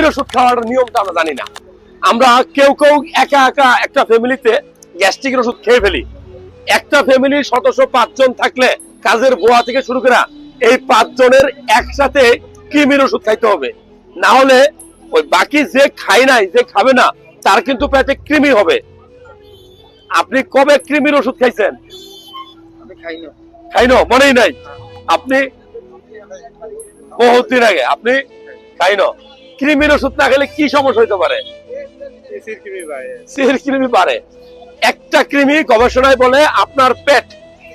কৃমির ওষুধ খাওয়ার নিয়মটা আমরা জানি না। আমরা কেউ কেউ একা একা একটা ফ্যামিলিতে গ্যাস্ট্রিকের ওষুধ খেয়ে ফেলি। একটা ফ্যামিলির সদস্য পাঁচজন থাকলে কাজের বোয়া থেকে শুরু করা এই পাঁচজনের একসাথে কৃমির ওষুধ খাইতে হবে। না হলে ওই বাকি যে খাই নাই যে খাবে না তার কিন্তু পেটে কৃমি হবে। আপনি কবে কৃমির ওষুধ খাইছেন? খাইনো? মনেই নাই। আপনি বহুত দিন আগে আপনি খাইনো? কৃমির ওষুধ না খেলে কি সমস্যা হইতে পারে? সিহির কৃমি পারে। একটা কৃমি গবেষণায় বলে আপনার পেট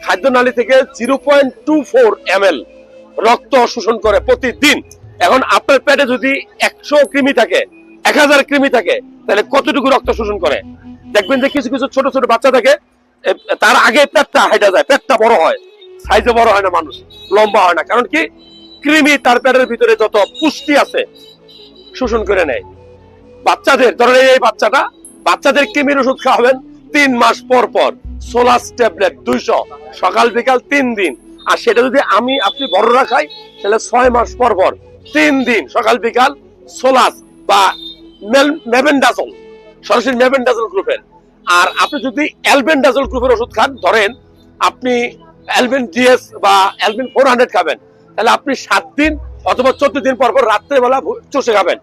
খাদ্য নালী থেকে zero point two four M L রক্ত শোষণ করে প্রতিদিন। এখন আপনার পেটে যদি একশো কৃমি থাকে এক হাজার কৃমি থাকে তাহলে কতটুকু রক্ত শোষণ করে? দেখবেন যে কিছু কিছু ছোট ছোট বাচ্চা থাকে তার আগে পেটটা হাইটা যায় পেটটা বড় হয়। সাইজে বড় হয় না মানুষ লম্বা হয় না। কারণ কি? কৃমি তার পেটের ভিতরে যত পুষ্টি আছে শোষণ করে নেয়। বাচ্চাদের, ধরেন এই বাচ্চাটা, বাচ্চাদের কৃমির ওষুধ খাওয়াবেন তিন মাস পর পর। সোলাস ট্যাবলেট দুইশো, সকাল বিকাল তিন দিন। আর সেটা যদি আমি, আপনি বড়রা খাই, তাহলে ছয় মাস পর পর, তিন দিন, সকাল বিকাল সোলাস বা মেবেন্ডাজল সরাসরি মেবেন্ডাজল গ্রুপের আর আপনি যদি অ্যালবেন্ডাজল গ্রুপের ওষুধ খান, ধরেন আপনি অ্যালবেন ডিএস বা অ্যালবেন ফোর হান্ড্রেড খাবেন, তাহলে আপনি সাত দিন অথবা চোদ্দ দিন পর পর রাত্রেবেলা চষে খাবেন।